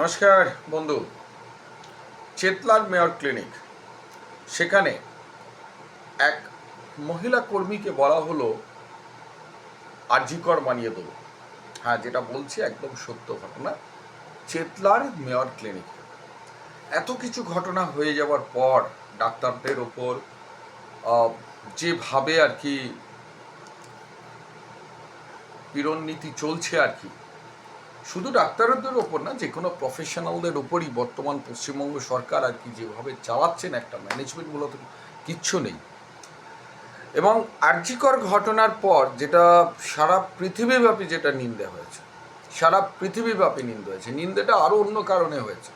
নমস্কার, বন্ধু। চেতলার মেয়র ক্লিনিক। সেখানে এক মহিলা কর্মীকে বলা হলো, আর্জিকর বানিয়ে দেবো। হ্যাঁ যেটা বলছি একদম সত্য ঘটনা, চেতলার মেয়র ক্লিনিক। এত কিছু ঘটনা হয়ে যাওয়ার পর ডাক্তারদের ওপর যেভাবে আর কি পীড়ন নীতি চলছে আর কি শুধু ডাক্তারদের ওপর না, যে কোনো প্রফেশনালদের ওপরই বর্তমান পশ্চিমবঙ্গ সরকার আর কি যেভাবে চালাচ্ছেন একটা ম্যানেজমেন্ট মূলত কিচ্ছু নেই। এবং আর্যিকর ঘটনার পর যেটা সারা পৃথিবীব্যাপী যেটা নিন্দে হয়েছে, সারা পৃথিবীব্যাপী নিন্দে হয়েছে, নিন্দেটা আরও অন্য কারণে হয়েছে।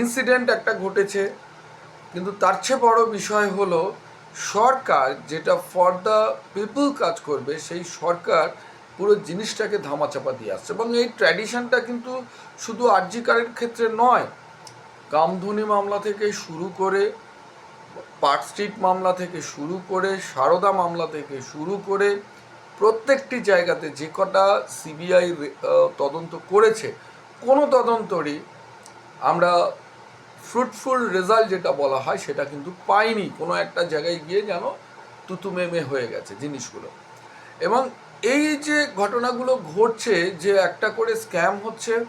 ইনসিডেন্ট একটা ঘটেছে, কিন্তু তার চেয়ে বড় বিষয় হলো সরকার যেটা ফর দ্য পিপল কাজ করবে, সেই সরকার পুরো জিনিসটাকে ধামাচাপা দিয়ে আসছে। এবং এই ট্র্যাডিশনটা কিন্তু শুধু আর্জিকারের ক্ষেত্রে নয়, কামধুনি মামলা থেকে শুরু করে, পার্ক স্ট্রিট মামলা থেকে শুরু করে, সারদা মামলা থেকে শুরু করে প্রত্যেকটি জায়গাতে যে কটা সিবিআই তদন্ত করেছে, কোনো তদন্তরই আমরা ফ্রুটফুল রেজাল্ট যেটা বলা হয় সেটা কিন্তু পাইনি। কোনো একটা জায়গায় গিয়ে যেন তুতুমেমে হয়ে গেছে জিনিসগুলো। এবং এই যে ঘটনাগুলো ঘটছে যে একটা করে স্ক্যাম হচ্ছে,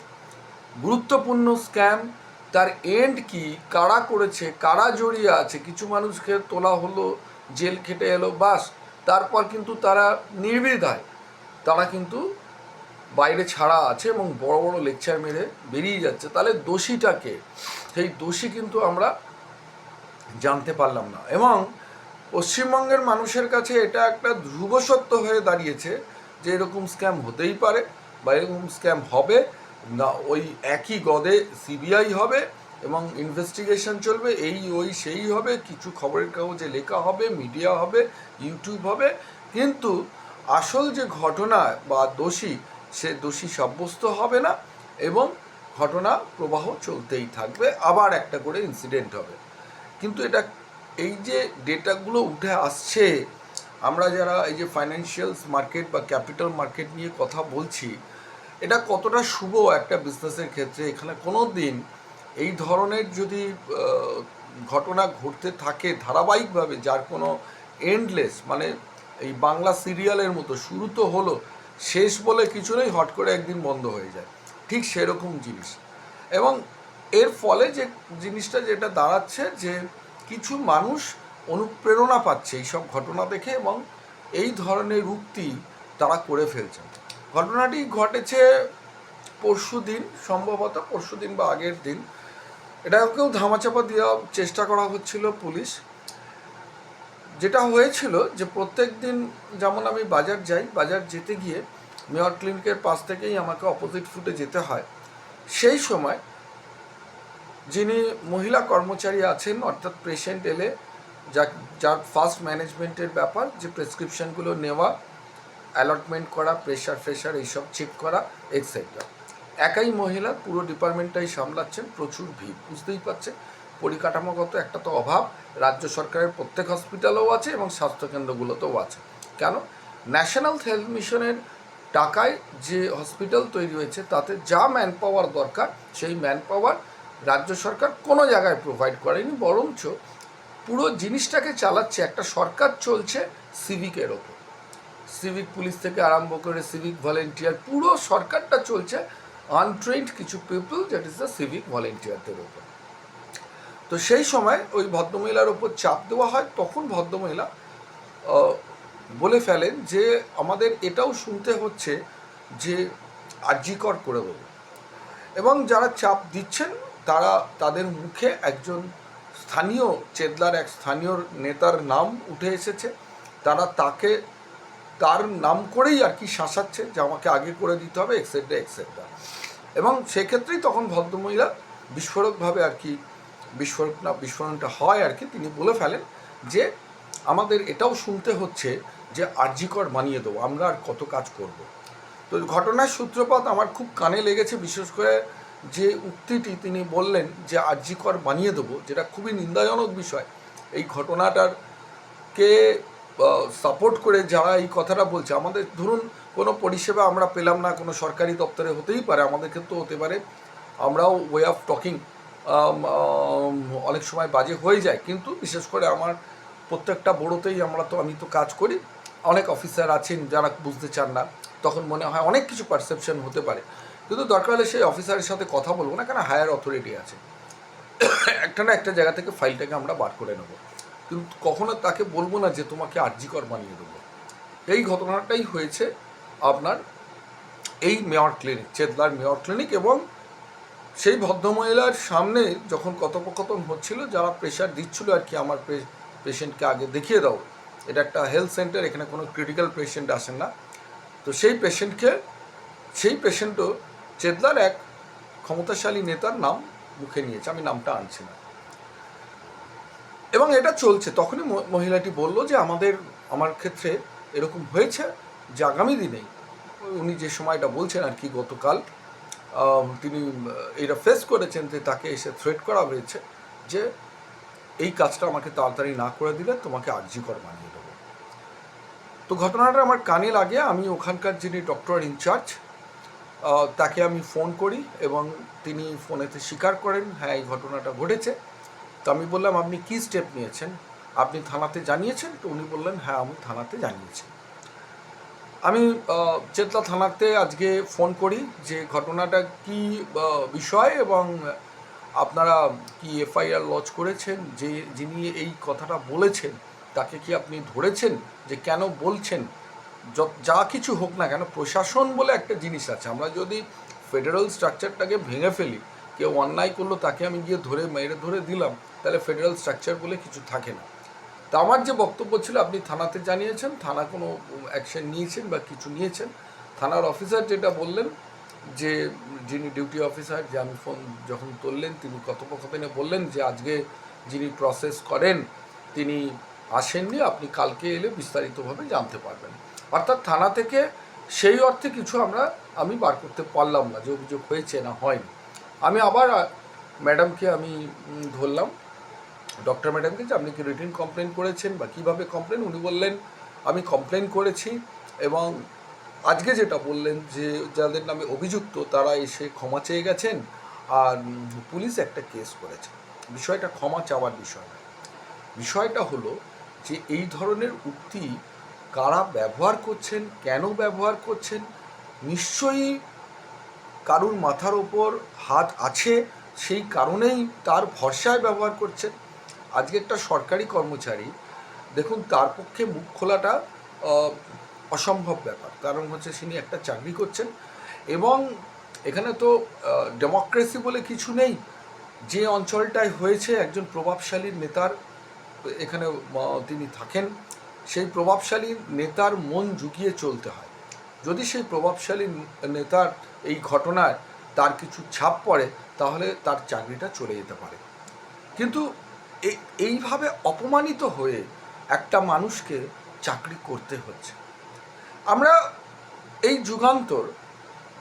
গুরুত্বপূর্ণ স্ক্যাম, তার এন্ড কি, কারা করেছে, কারা জড়িয়ে আছে, কিছু মানুষকে তোলা হলো, জেল খেটে এলো, বাস, তারপর কিন্তু তারা নির্বিধায়, তারা কিন্তু বাইরে ছাড়া আছে এবং বড় বড় লেকচার মেরে বেরিয়ে যাচ্ছে। তাহলে দোষীটাকে সেই দোষী কিন্তু আমরা জানতে পারলাম না। এবং পশ্চিমবঙ্গের মানুষের কাছে এটা একটা ধ্রুব সত্য হয়ে দাঁড়িয়েছে যে এরকম স্ক্যাম হতেই পারে বা এরকম স্ক্যাম হবে। না, ওই একই গদে সিবিআই হবে এবং ইনভেস্টিগেশন চলবে, এই, ওই, সেই হবে, কিছু খবরের কাগজে লেখা হবে, মিডিয়া হবে, ইউটিউব হবে। কিন্তু আসল যে ঘটনা বা দোষী, সে দোষী সাব্যস্ত হবে না এবং ঘটনা প্রবাহ চলতেই থাকবে, আবার একটা করে ইনসিডেন্ট হবে। কিন্তু এটা এই যে ডেটাগুলো উঠে আসছে, আমরা যারা এই যে ফাইন্যান্সিয়ালস মার্কেট বা ক্যাপিটাল মার্কেট নিয়ে কথা বলছি, এটা কতটা শুভ একটা বিজনেসের ক্ষেত্রে? এখানে কোনো দিন এই ধরনের যদি ঘটনা ঘটতে থাকে ধারাবাহিকভাবে, যার কোনো এন্ডলেস মানে এই বাংলা সিরিয়ালের মতো, শুরু তো হলো, শেষ বলে কিছু নেই, হট করে একদিন বন্ধ হয়ে যায়। ঠিক সেরকম জিনিস। এবং এর ফলে যে জিনিসটা যেটা দাঁড়াচ্ছে যে কিছু মানুষ অনুপ্রেরণা পাচ্ছে এইসব ঘটনা দেখে এবং এই ধরনের উক্তি তারা করে ফেলছেন। ঘটনাটি ঘটেছে পরশু দিন, সম্ভবত পরশু দিন বা আগের দিন। এটাকেও ধামাচাপা দেওয়ার চেষ্টা করা হচ্ছিল পুলিশ। যেটা হয়েছিল যে প্রত্যেক দিন যেমন আমি বাজার যাই, বাজার যেতে গিয়ে মেয়র ক্লিনিকের পাশ থেকেই আমাকে অপোজিট ফুটে যেতে হয়। সেই সময় যিনি মহিলা কর্মচারী আছেন, অর্থাৎ পেশেন্ট এলে যা, যার ফার্স্ট ম্যানেজমেন্টের ব্যাপার, যে প্রেসক্রিপশনগুলো নেওয়া অ্যালটমেন্ট করা প্রেশার ফ্রেশার এইসব চেক করা এটসেট্রা একাই মহিলা পুরো ডিপার্টমেন্টটাই সামলাচ্ছেন, প্রচুর ভিড়, বুঝতেই পারছেন? পরিকাঠামোগত একটা তো অভাব, রাজ্য সরকারের প্রত্যেক হসপিটালেও আছে এবং স্বাস্থ্যকেন্দ্রগুলোতেও আছে। কেন? ন্যাশনাল হেলথ মিশনের টাকায় যে হসপিটাল তৈরি হয়েছে, তাতে যা ম্যান পাওয়ার দরকার, সেই ম্যান পাওয়ার রাজ্য সরকার কোনো জায়গায় প্রোভাইড করেনি, বরঞ্চ পুরো জিনিসটাকে চালাচ্ছে, একটা সরকার চলছে সিভিকের ওপর। সিভিক পুলিশ থেকে আরম্ভ করে সিভিক ভলেন্টিয়ার পুরো সরকারটা চলছে আনট্রেন্ড কিছু people that is the civic ভলেন্টিয়ারদের ওপর। তো সেই সময় ওই ভদ্রমহিলার ওপর চাপ দেওয়া হয়, তখন ভদ্রমহিলা বলে ফেলেন যে আমাদের এটাও শুনতে হচ্ছে যে আর্জিকর করে দেবো। এবং যারা চাপ দিচ্ছেন তারা তাদের মুখে একজন স্থানীয়, চেদলার এক স্থানীয় নেতার নাম উঠে এসেছে। তারা তাকে, তার নাম করেই আর কি শাসাচ্ছে যে আমাকে আগে করে দিতে হবে এক্সেট্রা এক্সেট্রা এবং সেক্ষেত্রেই তখন ভদ্রমহিলা বিস্ফোরকভাবে আর কি, বিস্ফোরক না, বিস্ফোরণটা হয় আর কি, তিনি বলে ফেলেন যে আমাদের এটাও শুনতে হচ্ছে যে আর্জিকর বানিয়ে দেবো, আমরা আর কত কাজ করব। তো ঘটনার সূত্রপাত আমার খুব কানে লেগেছে, বিশেষ করে যে উক্তিটি তিনি বললেন যে আর্জিকর বানিয়ে দেবো, যেটা খুবই নিন্দাজনক বিষয়। এই ঘটনাটার কে সাপোর্ট করে যারা এই কথাটা বলছে, আমাদের ধরুন কোনো পরিষেবা আমরা পেলাম না, কোনো সরকারি দপ্তরে হতেই পারে, আমাদের ক্ষেত্রেও হতে পারে, আমরাও ওয়ে অফ টকিং অনেক সময় বাজে হয়ে যায়, কিন্তু বিশেষ করে আমার প্রত্যেকটা বড়োতেই আমরা তো, আমি তো কাজ করি, অনেক অফিসার আছেন যারা বুঝতে চান না, তখন মনে হয় অনেক কিছু পারসেপশন হতে পারে। কিন্তু দরকার হলে সেই অফিসারের সাথে কথা বলব না, কেন হায়ার অথরিটি আছে। একটা না একটা জায়গা থেকে ফাইলটাকে আমরা বার করে নেব। কিন্তু কখনো তাকে বলব না যে তোমাকে আর্জিকর বানিয়ে দেবো। এই ঘটনাটাই হয়েছে আপনার এই মেয়র ক্লিনিক, চেতলার মেয়র ক্লিনিক এবং সেই ভদ্রমহিলার সামনে যখন কথোপকথন হচ্ছিল, যারা প্রেশার দিচ্ছিল আর কি, আমার পেশেন্টকে আগে দেখিয়ে দাও। এটা একটা হেলথ সেন্টার, এখানে কোনো ক্রিটিক্যাল পেশেন্ট আসেন না। তো সেই পেশেন্টকে, সেই পেশেন্টও চেতলার এক ক্ষমতাশালী নেতার নাম মুখে নিয়েছে, আমি নামটা আনছি না। এবং এটা চলছে। তখনই মহিলাটি বলল যে আমাদের, আমার ক্ষেত্রে এরকম হয়েছে যে আগামী দিনেই, উনি যে সময়টা বলছেন আর কি গতকাল তিনি, এটা ফেস করেছেন যে তাকে এসে থ্রেট করা হয়েছে যে এই কাজটা আমাকে তাড়াতাড়ি না করে দিলে তোমাকে আর্যিকর বানিয়ে দেবো। তো ঘটনাটা আমার কানে লাগে। আমি ওখানকার যিনি ডক্টর ইনচার্জ তাকে আমি ফোন করি এবং তিনি ফোনেতে স্বীকার করেন হ্যাঁ এই ঘটনাটা ঘটেছে। তো আমি বললাম, আপনি কি স্টেপ নিয়েছেন? আপনি থানাতে জানিয়েছেন? তো উনি বললেন হ্যাঁ আমি থানাতে জানিয়েছি। আমি চেতলা থানাতে আজকে ফোন করি যে ঘটনাটা কি বিষয় এবং আপনারা কি এফআইআর লজ করেছেন? যে, যিনি এই কথাটা বলেছেন, তাকে কি আপনি ধরেছেন? যে কেন বলছেন? য- কিছু হোক না কেন, প্রশাসন বলে একটা জিনিস আছে। আমরা যদি ফেডারেল স্ট্রাকচারটাকে ভেঙে ফেলি, কেউ অন্যায় করল, তাকে আমি গিয়ে ধরে মেরে ধরে দিলাম, তাহলে ফেডারেল স্ট্রাকচার বলে কিছু থাকে না। তা আমার যে বক্তব্য ছিল, আপনি থানাতে জানিয়েছেন, থানা কোনো অ্যাকশন নিয়েছেন বা কিছু নিয়েছেন। থানার অফিসার যেটা বললেন, যে যিনি ডিউটি অফিসার যে আমি ফোন যখন তুললেন, তিনি কথোপকথনে বললেন যে আজকে যিনি প্রসেস করেন, তিনি আসেননি, আপনি কালকে এলে বিস্তারিতভাবে জানতে পারবেন। অর্থাৎ থানা থেকে সেই অর্থে কিছু আমরা, আমি বার করতে পারলাম না, যে অভিযোগ হয়েছে না হয়নি। আমি আবার ম্যাডামকে আমি ধরলাম। ডক্টর ম্যাডামকে যে আপনি কি রিটিন কমপ্লেন করেছেন বা কীভাবে কমপ্লেন, উনি বললেন, আমি কমপ্লেন করেছি এবং আজকে যেটা বললেন যে যাদের নামে অভিযুক্ত, তারা এসে ক্ষমা চেয়ে গেছেন আর পুলিশ একটা কেস করেছে। বিষয়টা ক্ষমা চাওয়ার বিষয় না বিষয়টা হলো যে এই ধরনের উক্তি কারা ব্যবহার করছেন, কেন ব্যবহার করছেন, নিশ্চয়ই কারুর মাথার ওপর হাত আছে, সেই কারণেই তার ভরসায় ব্যবহার করছেন। আজকে একটা সরকারি কর্মচারী, দেখুন তার পক্ষে মুখ খোলাটা অসম্ভব ব্যাপার। কারণ হচ্ছে তিনি একটা চাকরি করছেন এবং এখানে তো ডেমোক্রেসি বলে কিছু নেই। যে অঞ্চলটায় হয়েছে একজন প্রভাবশালী নেতার, এখানে তিনি থাকেন। সেই প্রভাবশালী নেতার মন জুগিয়ে চলতে হয়। যদি সেই প্রভাবশালী নেতার এই ঘটনায় তার কিছু ছাপ পড়ে, তাহলে তার চাকরিটা চলে যেতে পারে। কিন্তু এইভাবে অপমানিত হয়ে একটা মানুষকে চাকরি করতে হচ্ছে। আমরা এই যুগান্তর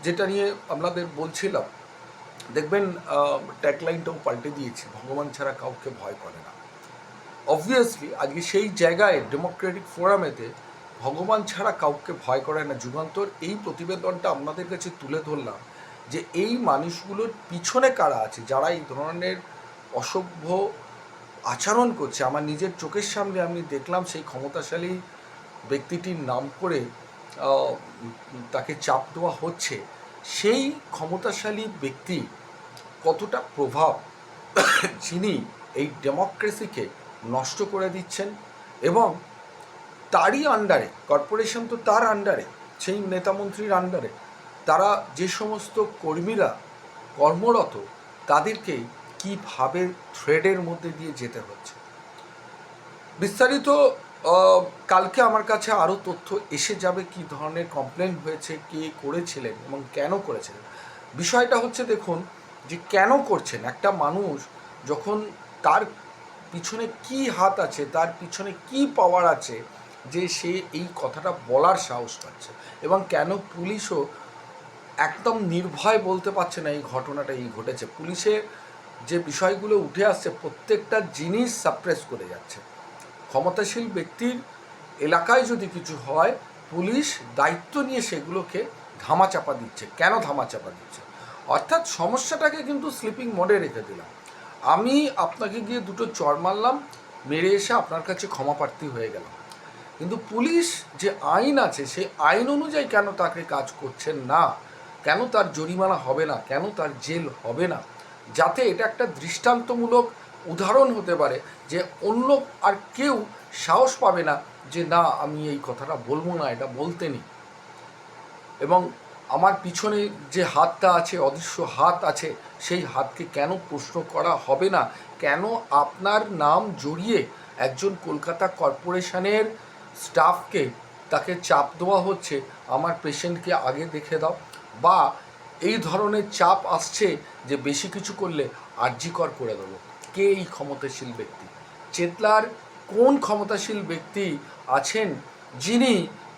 যেটা নিয়ে আপনাদের বলছিলাম, দেখবেন ট্যাগলাইনটাও পাল্টে দিয়েছি, ভগবান ছাড়া কাউকে ভয় করে না। অবভিয়াসলি আজকে সেই জায়গায় ডেমোক্রেটিক ফোরামেতে ভগবান ছাড়া কাউকে ভয় করে না। যুগান্তর, এই প্রতিবেদনটা আপনাদের কাছে তুলে ধরলাম যে এই মানুষগুলোর পিছনে কারা আছে, যারা এই ধরনের অসভ্য আচরণ করছে। আমার নিজের চোখের সামনে আমি দেখলাম সেই ক্ষমতাশালী ব্যক্তিটির নাম করে তাকে চাপ দেওয়া হচ্ছে। সেই ক্ষমতাশালী ব্যক্তি কতটা প্রভাব, যিনি এই ডেমোক্রেসিকে নষ্ট করে দিচ্ছেন এবং তারই আন্ডারে কর্পোরেশন তো তার আন্ডারে সেই নেতামন্ত্রীর আন্ডারে তারা যে সমস্ত কর্মীরা কর্মরত তাদেরকে কীভাবে থ্রেডের মধ্যে দিয়ে যেতে হচ্ছে? বিস্তারিত কালকে আমার কাছে আরও তথ্য এসে যাবে কি ধরনের কমপ্লেন হয়েছে, কে করেছিলেন এবং কেন করেছিলেন। বিষয়টা হচ্ছে দেখুন যে কেন করছেন? একটা মানুষ যখন তার পিছনে কি হাত আছে, তার পিছনে কি পাওয়ার আছে, যে সে এই কথাটা বলার সাহস পাচ্ছে। এবং কেন পুলিশও একদম নির্ভয় বলতে পারছে না এই ঘটনাটা, এই ঘটেছে। পুলিশের যে বিষয়গুলো উঠে আসছে, প্রত্যেকটা জিনিস সাপ্রেস করে যাচ্ছে। ক্ষমতাশীল ব্যক্তির এলাকায় যদি কিছু হয়, পুলিশ দায়িত্ব নিয়ে সেগুলোকে ধামাচাপা দিচ্ছে। কেন ধামাচাপা দিচ্ছে? অর্থাৎ সমস্যাটাকে কিন্তু স্লিপিং মোডে রেখে দিলাম। আমি আপনাকে গিয়ে দুটো চর মারলাম, মেরে এসে আপনার কাছে ক্ষমা প্রার্থী হয়ে গেলাম। কিন্তু পুলিশ যে আইন আছে, সেই আইন অনুযায়ী কেন তাকে কাজ করছেন না? কেন তার জরিমানা হবে না? কেন তার জেল হবে না? যাতে এটা একটা দৃষ্টান্তমূলক উদাহরণ হতে পারে যে অন্য আর কেউ সাহস পাবে না যে, না, আমি এই কথাটা বলব না, এটা বলতে নেই। এবং আমার পিছনে যে হাতটা আছে, অদৃশ্য হাত আছে, সেই হাতকে কেন প্রশ্ন করা হবে না? কেন আপনার নাম জড়িয়ে একজন কলকাতা কর্পোরেশনের স্টাফকে তাকে চাপ দেওয়া হচ্ছে? আমার পেশেন্টকে আগে দেখে দাও। বা এই ধরনের চাপ আসছে যে বেশি কিছু করলে আর্জিকর করে দেবো। কে এই ক্ষমতাশীল ব্যক্তি? চেতলার কোন ক্ষমতাশীল ব্যক্তি আছেন যিনি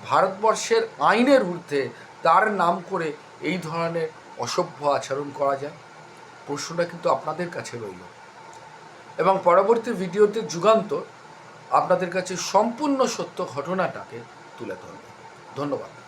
ভারতবর্ষের আইনের ঊর্ধ্বে তার নাম করে এই ধরনের অসভ্য আচরণ করা যায়? প্রশ্নটা কিন্তু আপনাদের কাছে রইল। এবং পরবর্তী ভিডিওতে যুগান্তর আপনাদের কাছে সম্পূর্ণ সত্য ঘটনাটাকে তুলে ধরবে। ধন্যবাদ।